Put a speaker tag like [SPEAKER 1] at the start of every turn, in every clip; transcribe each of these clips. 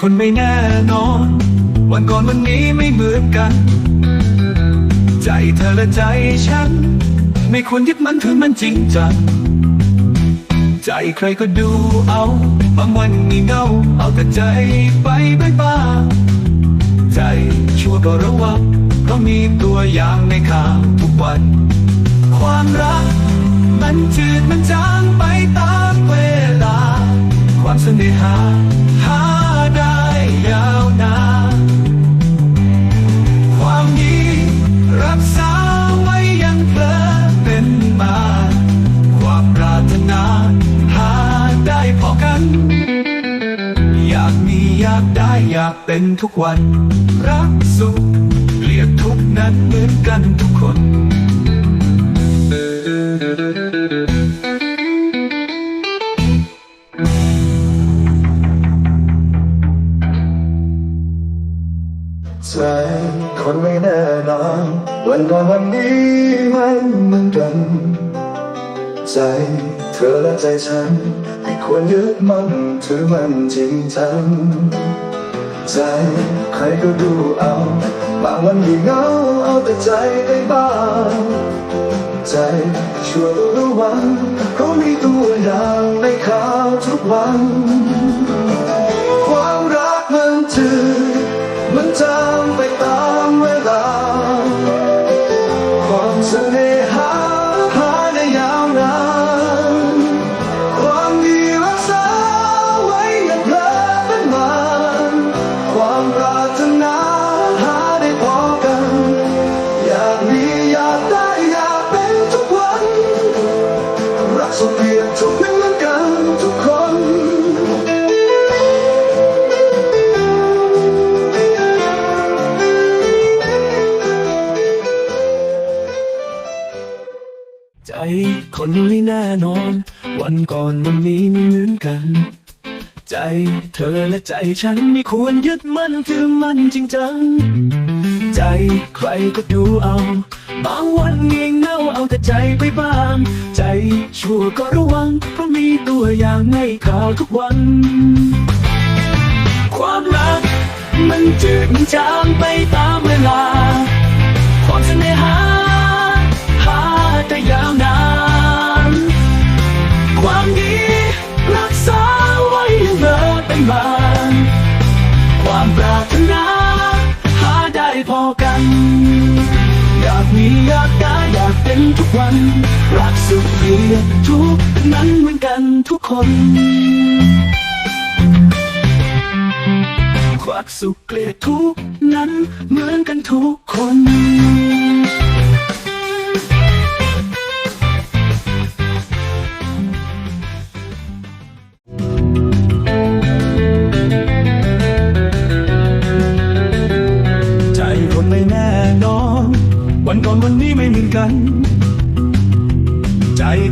[SPEAKER 1] คนไม่แน่นอน วันก่อนวันนี้ไม่เหมือนกัน ใจเธอและใจฉัน ไม่ควรยึดมันถือมันจริงจัง ใจใครก็ดูเอา บางวันมีเงา เอาแต่ใจไปบายบาใจชั่วก็ระวังเพราะมีตัวอย่างในข่าวทุกวัน ความรัก มันจืดมันจางไปตามเวลา ความเสน่หา เป็นทุกวัน รักสุขเกลียดทุกนั้นเหมือนกันทุกคน
[SPEAKER 2] ใจคนไม่แน่นอนวันก่อนวันนี้ไม่เหมือนกัน ใจเธอและใจฉันไม่ควรยึดมันถือมันจริงจัง ใจ ใครก็ดูเอา บางวันดีเงาเอาแต่ใจได้บ้าง ใจชั่วระวังเขามีตัวอย่างในข่าวทุกวัน คนไม่
[SPEAKER 1] แน่นอน วันก่อนวันนี้ไม่เหมือนกัน ใจเธอและใจฉันไม่ควรยึดมั่นถือมั่นจริงจัง ใจใครก็ดูเอา บางวันเงียเงาเอาแต่ใจไปบ้าง ใจชั่วก็ระวัง เพราะมีตัวอย่างในข่าวทุกวัน ความรัก มันจืดจางไปตามเวลา อกันอยากมีอยากได้อยากเป็นทุกวัน รักสุขเพียรทุกนั้นเหมือนกันทุกคนความสุขเกลียดทุกนั้นเหมือนกันทุกคน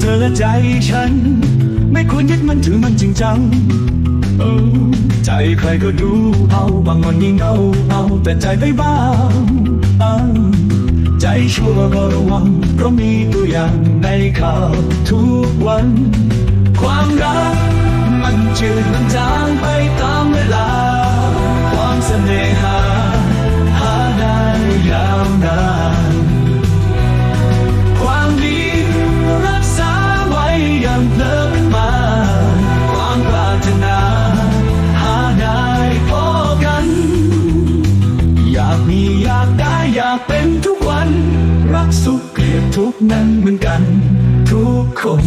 [SPEAKER 1] เธอและใจฉัน ไม่ควรยึดมันถือมันจริงจังเออใจใครก็ดูเอาบางวันยิ่งเอาเอาแต่ใจไปบ้างเออใจชั่วก็ระวังเพราะมีตัวอย่างในข่าวทุกวัน ความรักมันจืดมันจางไปตาม สุขเกลียดทุกนั้นเหมือนกัน ทุกคน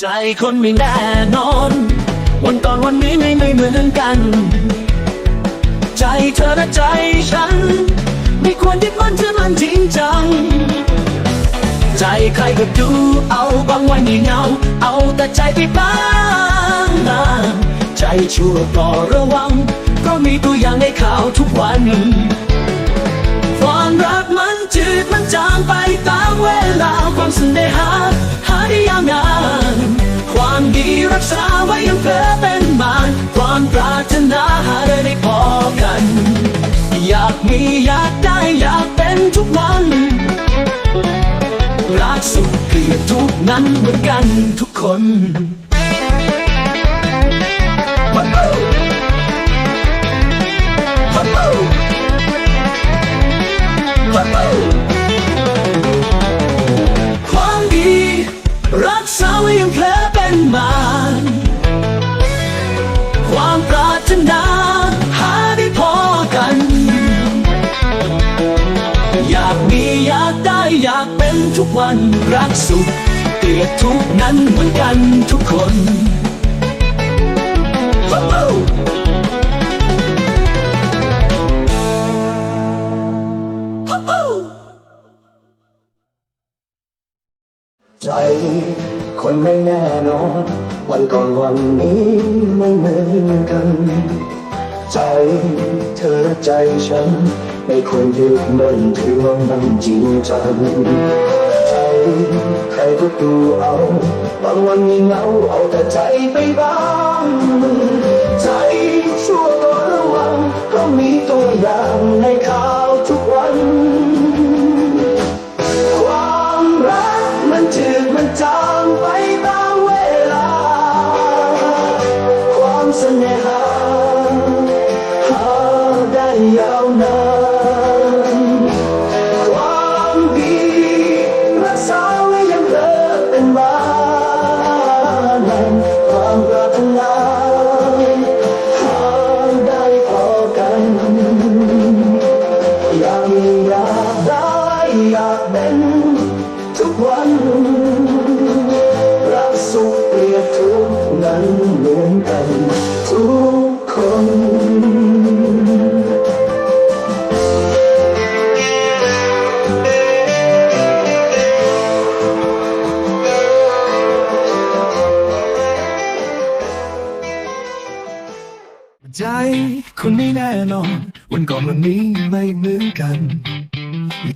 [SPEAKER 1] ใจคนไม่แน่นอน วันก่อนวันนี้ไม่ไม่เหมือนกัน ใจเธอและใจฉัน ไม่ควรยึดมันถือมันจริงจัง ใจใครก็ดูเอาบางวันยิ่เงา เอาแต่ใจไปบ้างนะใจชั่วก็ระวังเพราะมีตัวอย่างในข่าวทุกวัน ความรักมันจืดมันจางไปตามเวลาความเสน่หาหาได้ยาวนานความดีรักษาไว้ยังเพลอเป็นมานความปรารถนาหาได้ไม่พอกัน อยากมีอยากได้อยากเป็นทุกวัน ทุกข์นั้นเหมือนกันทุกคนากเป็นทุกวันรักสุขเกลียดทุกนั้นเหมือนกันทุกคน
[SPEAKER 2] ใจคนไม่แน่นอน วันก่อนวันนี้ไม่เหมือนกัน ใจเธอและใจฉัน ไม่ควรยึดมั่นถือว่ามันจริงจังใจใครก็ดูเอาบางวันมีเหงาเอาแต่ใจไปบ้างใจชั่วก็ระวังเพราะมีตัวอย่างในข่า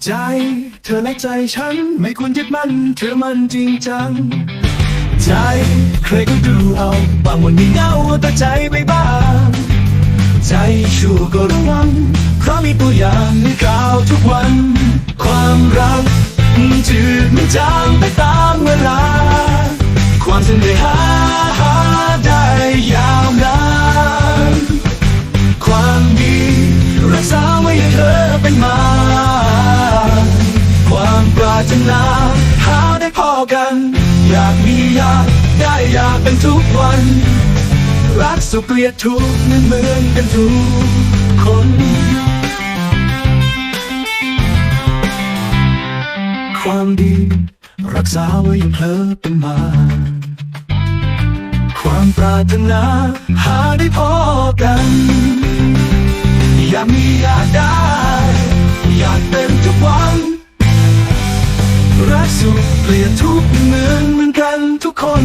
[SPEAKER 1] ใจ เธอและใจฉันไม่ควรยึดมั่นเธอมันจริงจัง ใจ ใครก็ดูเอาบางวันมีเหงาแต่ใจไม่บ้างใจชั่วก็ระวังเพราะมีตัวอย่างในข่าวทุกวัน ความรักจืดมันจางไปตามเวลา ความเสน่หา สุขเกลียดทุกข์นั้นเหมือนกันทุกคน ความดีรักษาไว้ยังเพลอเป็นมา ความปรารถนาหาได้พอกัน อยากมีอยากได้ อยากเป็นทุกวัน รักสุขเกลียดทุกข์เหมือนเหมือนกันทุกคน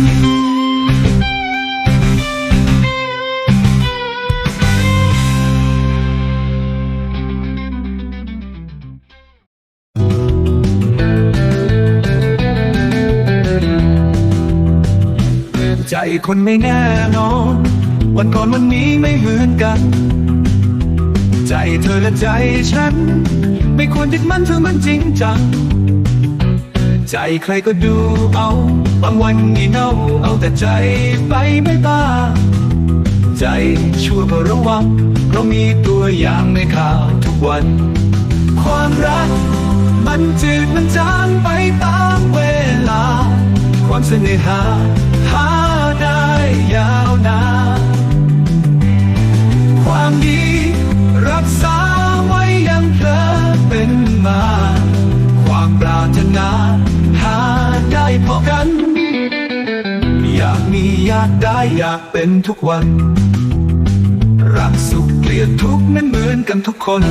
[SPEAKER 1] คนไม่แน่นอน วันก่อนวันนี้ไม่เหมือนกัน ใจเธอและใจฉัน ไม่ควรยึดมั่นเธอมันจริงจัง ใจใครก็ดูเอา บางวันงี่เน่าเอาแต่ใจไปไม่บ้างใจชั่วก็ระวังเพราะมีตัวอย่างในข่าวทุกวัน ความรัก มันจืดมันจางไปตามเวลา ความเสน่หาหา ยาวนานความดีรักษาไว้ยังเพลอเป็นมา ความปรารถนาหาได้พอกัน อยากมีอยากได้อยากเป็นทุกวัน รักสุขเกลียดทุกนั้นเหมือนกันทุกคน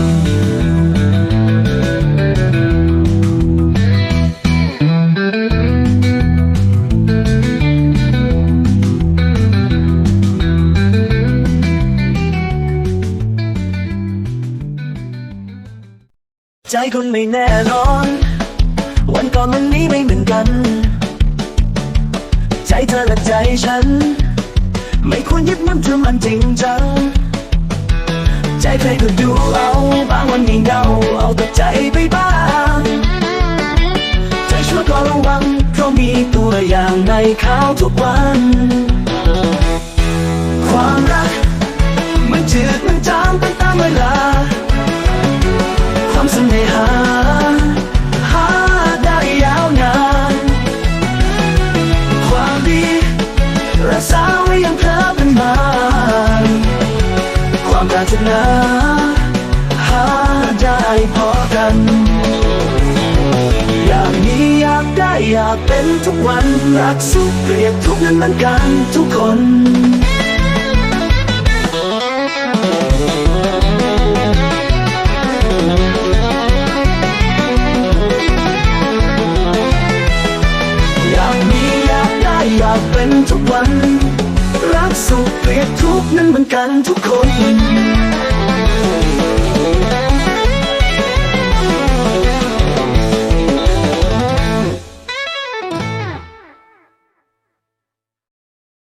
[SPEAKER 1] ใจคนไม่แน่นอน วันก่อนวันนี้ไม่เหมือนกัน ใจเธอและใจฉัน ไม่ควรยึดมั่นเธอมันจริงจัง ใจใครก็ดูเอา บางวันงี่เงาเอาแต่ใจไปบ้างใจช่วยก็ระวัง เพราะมีตัวอย่างในข่าวทุกวัน ความรัก มันจืดมันจางไปตามเวลา สน่หา หาได้ยาวนาน ความดีรักษาไว้ยังเธอเป็นมานความปรารถนาหาได้พอกัน อยากมีอยากได้อยากเป็นทุกวัน รักสุขเกลียดทุกนั้นเหมือนกันทุกคน สุขเกลียดทุกนั้นเหมือนกันทุกคน